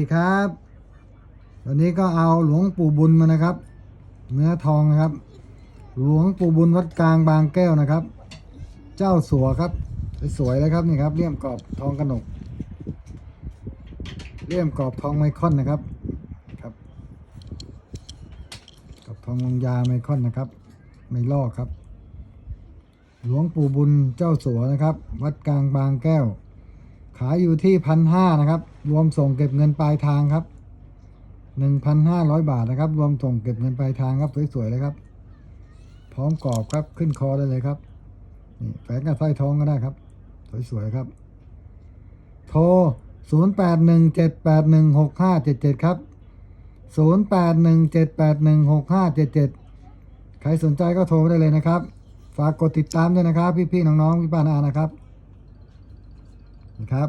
ดีครับวันนี้ก็เอาหลวงปู่บุญมานะครับ เนื้อทองนะครับ หลวงปู่บุญวัดกลางบางแก้วนะครับ เจ้าสัวครับสวยเลยครับนี่ครับเลี่ยมกรอบทองกระหนกเลี่ยมกรอบทองไมคอนนะครับครับกรอบทองวงยาไมคอนนะครับ ไม่ลอกครับ หลวงปู่บุญเจ้าสัวนะครับ วัดกลางบางแก้ว ขายอยู่ที่พันห้านะครับ รวมส่งเก็บเงินปลายทางครับหนึ่งพันห้าร้อยบาทนะครับ รวมส่งเก็บเงินปลายทางครับสวยๆเลยครับ พร้อมกรอบครับขึ้นคอได้เลยครับนี่แฝงกับสร้อยทองก็ได้ครับ สวยๆครับ โทร0 8 1 7 8 1 6 5 7 7ครับ0 8 1 7 8 1 6 5 7 7ใครสนใจก็โทรได้เลยนะครับ ฝากกดติดตามด้วยนะครับ พี่ๆน้องๆพี่ป้านาอานะครับนะครับ